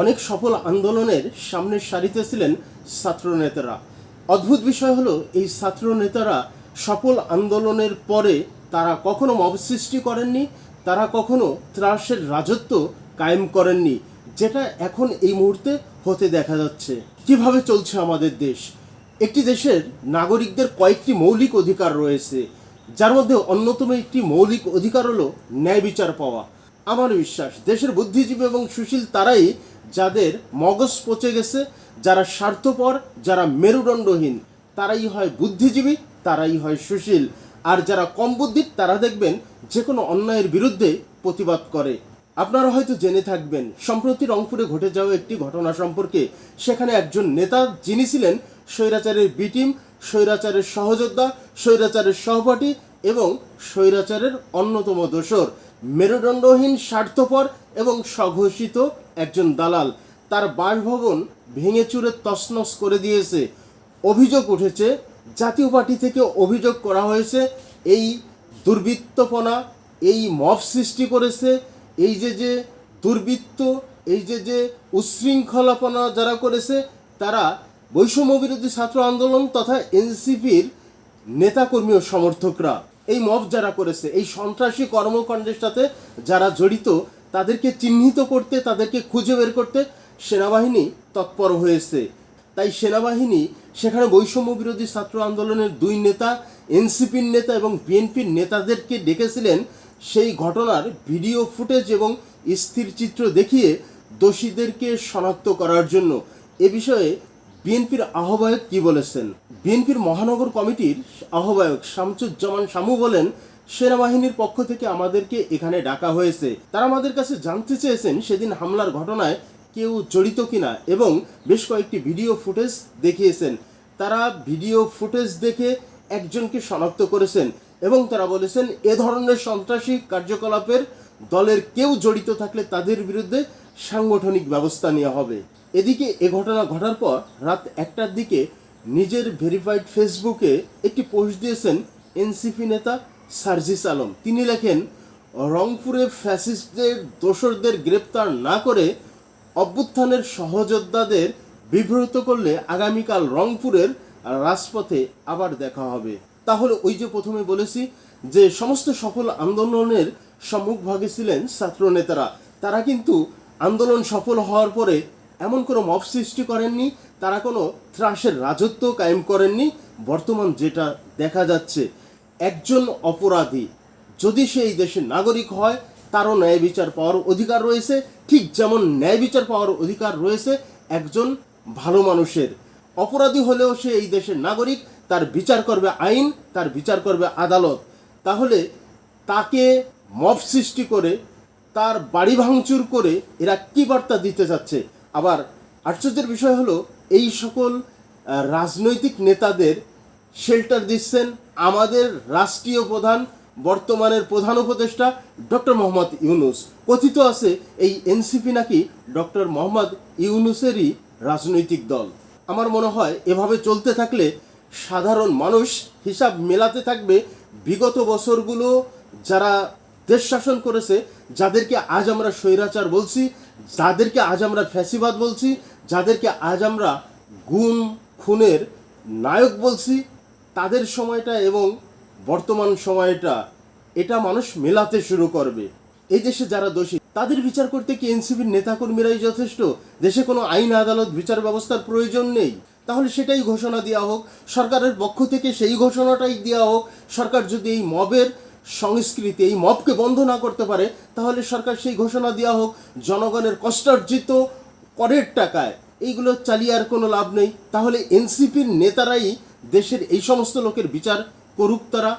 অনেক সফল আন্দোলনের সামনের সারিতে ছিলেন ছাত্র নেতারা। অদ্ভুত বিষয় হলো, এই ছাত্র নেতারা সফল আন্দোলনের পরে তারা কখনো মব সৃষ্টি করেননি, তারা কখনো ত্রাসের রাজত্ব কায়েম করেননি, যেটা এখন এই মুহূর্তে হতে দেখা যাচ্ছে। কীভাবে চলছে আমাদের দেশ? একটি দেশের নাগরিকদের কয়েকটি মৌলিক অধিকার রয়েছে, যার মধ্যে অন্যতম একটি মৌলিক অধিকার হলো ন্যায় বিচার পাওয়া। আমার বিশ্বাস, দেশের বুদ্ধিজীবী এবং সুশীল তারাই যাদের মগজ পচে গেছে, যারা স্বার্থপর, যারা মেরুদণ্ডহীন, তারাই হয় বুদ্ধিজীবী, তারাই হয় সুশীল। আর যারা কম বুদ্ধির তারা দেখবেন যে কোনো অন্যায়ের বিরুদ্ধে প্রতিবাদ করে। আপনারা হয়তো জেনে থাকবেন, সম্প্রতি রংপুরে ঘটে যাওয়া একটি ঘটনা সম্পর্কে সেখানে একজন নেতা যিনি ছিলেন স্বৈরাচারের বিটিম স্বৈরাচারের সহযোদ্ধা, স্বৈরাচারের সহপাঠী এবং স্বৈরাচারের অন্যতম দোসর মেরুদণ্ডহীন, স্বার্থপর এবং স্বঘোষিত একজন দালাল। তার বাসভবন ভেঙে চুরে তছনছ করে দিয়েছে। অভিযোগ উঠেছে, জাতীয় পার্টি থেকে অভিযোগ করা হয়েছে, এই দুর্বৃত্তপনা, এই মফ সৃষ্টি করেছে, এই যে যে দুর্বৃত্ত, এই যে যে উচ্ছৃঙ্খলাপনা যারা করেছে, তারা বৈষম্য বিরোধী ছাত্র আন্দোলন তথা এনসিপির নেতাকর্মী ও সমর্থকরা। এই মব যারা করেছে, এই সন্ত্রাসী কর্মকাণ্ডের সাথে যারা জড়িত, তাদেরকে চিহ্নিত করতে, তাদেরকে খুঁজে বের করতে সেনাবাহিনী তৎপর হয়েছে। তাই সেনাবাহিনী, সেখানে বৈষম্য বিরোধী ছাত্র আন্দোলনের দুই নেতা, এনসিপির নেতা এবং বিএনপির নেতাদেরকে ডেকেছিলেন। সেই ঘটনার ভিডিও ফুটেজ এবং স্থির চিত্র দেখিয়ে দোষীদেরকে শনাক্ত করার জন্য। এ বিষয়ে বিএনপির আহ্বায়ক কি বলেছেন? বিএনপির মহানগর কমিটির আহ্বায়ক শামসুজ্জামান শামু বলেন, সেনাবাহিনীর পক্ষ থেকে আমাদেরকে এখানে ডাকা হয়েছে। তারা আমাদের কাছে জানতে চেয়েছেন সেদিন হামলার ঘটনায় কেউ জড়িত কিনা এবং বেশ কয়েকটি ভিডিও ফুটেজ দেখিয়েছেন। তারা ভিডিও ফুটেজ দেখে একজনকে শনাক্ত করেছেন এবং তারা বলেছেন, এ ধরনের সন্ত্রাসী কার্যকলাপের দলের কেউ জড়িত থাকলে তাদের বিরুদ্ধে সাংগঠনিক ব্যবস্থা নেওয়া হবে। এদিকে এ ঘটনা ঘটার পর রাত একটার দিকে নিজের ভেরিফাইড ফেসবুকে একটি পোস্ট দিয়েছেন এনসিপি নেতা সার্জিস আলম। তিনি লেখেন, রংপুরে ফ্যাসিস্টদের, দোসরদের গ্রেপ্তার না করে অভ্যুত্থানের সহযোদ্ধাদের বিব্রত করলে আগামীকাল রংপুরের রাজপথে আবার দেখা হবে। তাহলে ওই যে প্রথমে বলেছি যে সমস্ত সফল আন্দোলনের সম্মুখভাগে ছিলেন ছাত্র নেতারা তারা কিন্তু আন্দোলন সফল হওয়ার পরে এমন কোনো মব সৃষ্টি করেননি, তারা কোনো ত্রাসের রাজত্ব কায়েম করেননি। বর্তমান যেটা দেখা যাচ্ছে, একজন অপরাধী যদি সে এই দেশের নাগরিক হয়, তারও ন্যায় বিচার পাওয়ার অধিকার রয়েছে। ঠিক যেমন ন্যায় বিচার পাওয়ার অধিকার রয়েছে একজন ভালো মানুষের। অপরাধী হলেও সে এই দেশের নাগরিক, তার বিচার করবে আইন, তার বিচার করবে আদালত। তাহলে তাকে মব সৃষ্টি করে তার বাড়ি ভাঙচুর করে এরা কি বার্তা দিতে চাচ্ছে আবার আশ্চর্যের বিষয় হলো, এই সকল রাজনৈতিক নেতাদের শেল্টার দিচ্ছেন আমাদের রাষ্ট্রীয় প্রধান, বর্তমানের প্রধান উপদেষ্টা ডক্টর মোহাম্মদ ইউনুস। কথিত আছে, এই এনসিপি নাকি ডক্টর মোহাম্মদ ইউনুসেরই রাজনৈতিক দল। আমার মনে হয়, এভাবে চলতে থাকলে সাধারণ মানুষ হিসাব মেলাতে থাকবে। বিগত বছরগুলো যারা দেশ শাসন করেছে, যাদেরকে আজ আমরা স্বৈরাচার বলছি, যাদেরকে আজ আমরা ফ্যাসিবাদ বলছি, যাদেরকে আজ আমরা গুম, খুনের নায়ক বলছি, তাদের সময়টা এবং বর্তমান সময়টা, এটা মানুষ মেলাতে শুরু করবে। এই দেশে যারা দোষী, তাদের বিচার করতে কি এনসিপির নেতাকর্মীরাই যথেষ্ট? দেশে কোনো আইন, আদালত, বিচার ব্যবস্থার প্রয়োজন নেই। তাহলে সেটাই ঘোষণা দেওয়া হোক, সরকারের পক্ষ থেকে সেই ঘোষণাটাই দেওয়া হোক, সরকার যদি এই মবের সংস্কৃতি এই মপকে বন্ধ না করতে পারে, তাহলে সরকার সেই ঘোষণা দেওয়া হোক, জনগণের কষ্টার্জিত করের টাকায় এইগুলো চালিয়ে আর কোনো লাভ নেই। তাহলে এনসিপির নেতারাই দেশের এই সমস্ত লোকের বিচার করুক তারা।